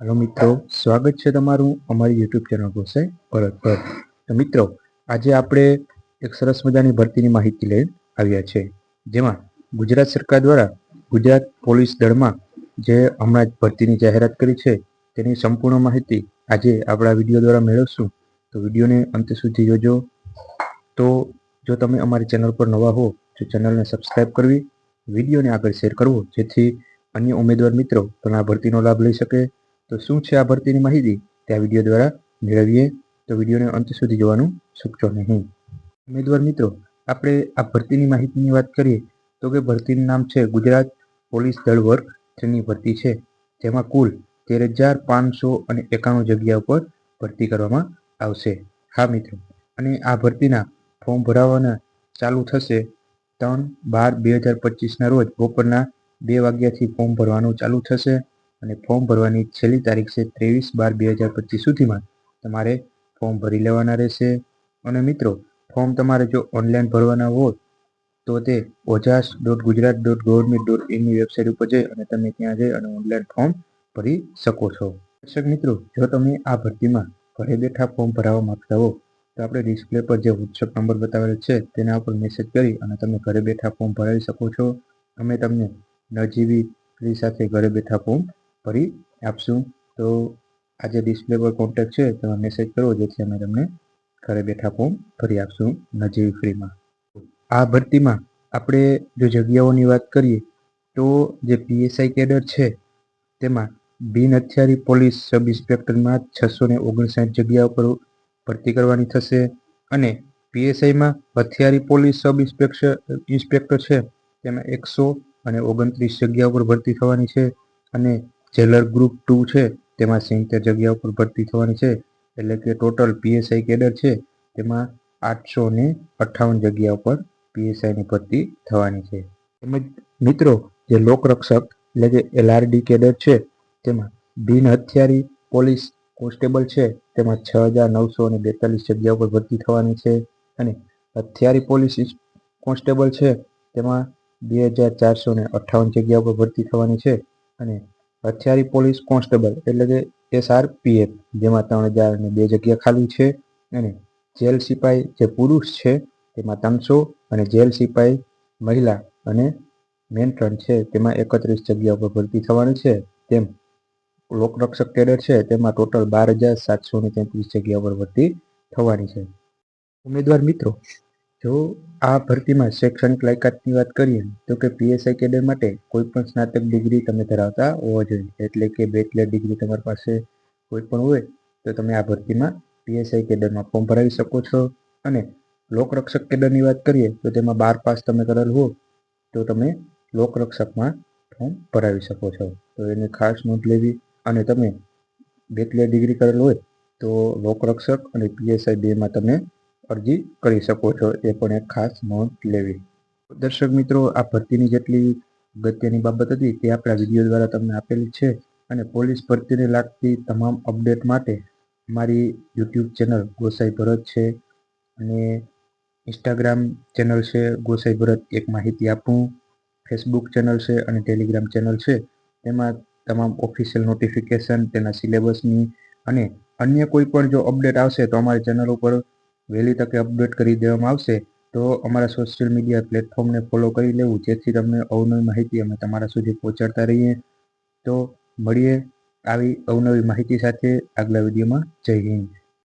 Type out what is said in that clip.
Hello મિત્રો, સ્વાગત છે તમારું અમારી યુટ્યુબ ચેનલ ગોસાઈ ભરત પર તો મિત્રો, આજે આપણે એક સરસ મજાની ભરતીની માહિતી લઈ આવ્યા છે, જેમાં ગુજરાત સરકાર દ્વારા ગુજરાત પોલીસ દળમાં જે હમણાં જ ભરતીની જાહેરાત કરી છે, તેની સંપૂર્ણ માહિતી આજે આપણા વીડિયો દ્વારા મેળવશું. તો વિડીયોને અંત સુધી જોજો. તો જો તમે અમારી ચેનલ પર નવા હો, તો ચેનલને સબસ્ક્રાઈબ કરવી, વિડીયોને આગળ શેર કરવો, જેથી અન્ય ઉમેદવાર મિત્રો પણ આ ભરતીનો લાભ લઈ શકે. તો શું છે આ ભરતીની માહિતી? તે આ વીડિયો દ્વારા મેળવીએ. તો વિડીયોને અંત સુધી જોવાનું ચૂકશો નહીં. ઉમેદવાર મિત્રો, આપણે આ ભરતીની માહિતીની વાત કરીએ તો કે ભરતીનું નામ છે ગુજરાત પોલીસ દળ વર્ગ ત્રણની ભરતી છે. જેમાં કુલ તેર હજાર પાંચસો અને એકાણું જગ્યા ઉપર ભરતી કરવામાં આવશે. હા મિત્રો, અને આ ભરતીના ફોર્મ ભરાવાના ચાલુ થશે ત્રણ બાર બે હજાર પચીસના રોજ બપોરના બે વાગ્યાથી ફોર્મ ભરવાનું ચાલુ થશે. અને ફોર્મ ભરવાની છેલ્લી તારીખ છે ત્રેવીસ બાર બે હજાર પચીસ સુધીમાં તમારે ફોર્મ ભરી લેવાના રહેશે. અને મિત્રો, ફોર્મ તમારે જો ઓનલાઈન ભરવાના હોય તો તે Ojas dot Gujarat dot government dot ઇનની website ઉપર જઈ અને તમે ત્યાં જઈ અને ઓનલાઈન ફોર્મ ભરી શકો છો. દર્શક મિત્રો, જો તમે આ ભરતીમાં ઘરે બેઠા ફોર્મ ભરાવવા માંગતા હો, તો આપણે ડિસ્પ્લે પર જે વોટ્સઅપ નંબર બતાવેલ છે તેના ઉપર મેસેજ કરી અને તમે ઘરે બેઠા ફોર્મ ભરાવી શકો છો. અમે તમને નજીવી સાથે ઘરે બેઠા ફોર્મ ભરી આપશું. તો આજે ડિસ્પ્લે પર કોન્ટેક્ટ છે, તમે મેસેજ કરો, જેથી અમે તમને ઘરે બેઠા ફોર્મ ભરી આપશું નજીવી ફ્રીમાં આ ભરતીમાં આપણે જો જગ્યાઓની વાત કરીએ, તો જે પીએસઆઈ કેડર છે, તેમાં બિન હથિયારી પોલીસ સબ ઇન્સ્પેક્ટરમાં છસો ને ઓગણસાઠ જગ્યાઓ પર ભરતી કરવાની થશે. અને પીએસઆઈમાં હથિયારી પોલીસ સબ ઇન્સ્પેક્ટર ઇન્સ્પેક્ટર છે, તેમાં એકસો અને ઓગણત્રીસ જગ્યા ઉપર ભરતી થવાની છે. અને જેલર ગ્રુપ ટુ છે, તેમાં સિત્તેર જગ્યા ઉપર ભરતી થવાની છે, એટલે કે ટોટલ પીએસઆઈ કેડર છે, તેમાં આઠસો ને અઠ્ઠાવન જગ્યા ઉપર પીએસઆઈની ભરતી થવાની છે. તેમજ મિત્રો, જે લોકરક્ષક એટલે કે એલઆરડી કેડર છે, તેમાં બિન હથિયારી પોલીસ કોન્સ્ટેબલ છે, તેમાં છ હજાર નવસો અને બેતાલીસ જગ્યા ઉપર ભરતી થવાની છે, અને હથિયારી પોલીસ કોન્સ્ટેબલ છે, તેમાં બે હજાર ચારસો ને અઠ્ઠાવન જગ્યા ઉપર ભરતી થવાની છે, અને હથિયારી પોલીસ કોન્સ્ટેબલ એટલે કે એસઆરપીએફ, જેમાં ત્રણ હજાર અને બે જગ્યા ખાલી છે અને જેલ સિપાઈ જે પુરુષ છે તેમાં ત્રણસો અને જેલ સિપાઈ મહિલા અને મેન્ટ્રન છે તેમાં એકત્રીસ જગ્યા ઉપર ભરતી થવાની છે. તેમ લોકરક્ષક કેડર છે તેમાં ટોટલ બાર હજાર સાતસો ને તેત્રીસ જગ્યા ઉપર ભરતી થવાની છે. ઉમેદવાર મિત્રો જો આ ભરતીમાં શૈક્ષણિક લાયકાતની વાત કરીએ, તો કે પીએસઆઈ કેડર માટે કોઈ પણ સ્નાતક ડિગ્રી તમે ધરાવતા હોવા જોઈએ. એટલે કે બેચલર ડિગ્રી તમારી પાસે કોઈ પણ હોય, તો તમે આ ભરતીમાં પીએસઆઈ કેડરમાં ફોર્મ ભરાવી શકો છો. અને લોકરક્ષક કેડરની વાત કરીએ, તો તેમાં બાર પાસ તમે કરેલ હો, તો તમે લોકરક્ષકમાં ફોર્મ ભરાવી શકો છો. તો એની ખાસ નોંધ લેવી, અને તમે બેચલર ડિગ્રી કરેલ હોય, તો લોકરક્ષક અને પીએસઆઈ બેમાં તમે અરજી કરી શકો છો, એ પણ એક ખાસ નોંધ લેવી. દર્શક મિત્રો, આ ભરતીની જેટલી અગત્યની બાબત હતી તે આપણા વીડિયો દ્વારા તમને આપેલી છે અને પોલીસ ભરતીને લાગતી તમામ અપડેટ માટે મારી યુટ્યુબ ચેનલ ગોસાઈ ભરત છે અને ઇન્સ્ટાગ્રામ ચેનલ છે ગોસાઈ ભરત, એક માહિતી આપું. ફેસબુક ચેનલ છે અને ટેલિગ્રામ ચેનલ છે. તેમાં તમામ ઓફિશિયલ નોટિફિકેશન, તેના સિલેબસની અને અન્ય કોઈ પણ જો અપડેટ આવશે તો અમારી ચેનલ ઉપર વહેલી તકે અપડેટ કરી દેવામાં આવશે, તો અમારા સોશિયલ મીડિયા પ્લેટફોર્મને ફોલો કરી લેવું, જેથી તમને અવનવી માહિતી અમે તમારા સુધી પહોંચાડતા રહીએ. તો મળીએ આવી અવનવી માહિતી સાથે આગલા વિડીયોમાં. જઈ હિન્દ.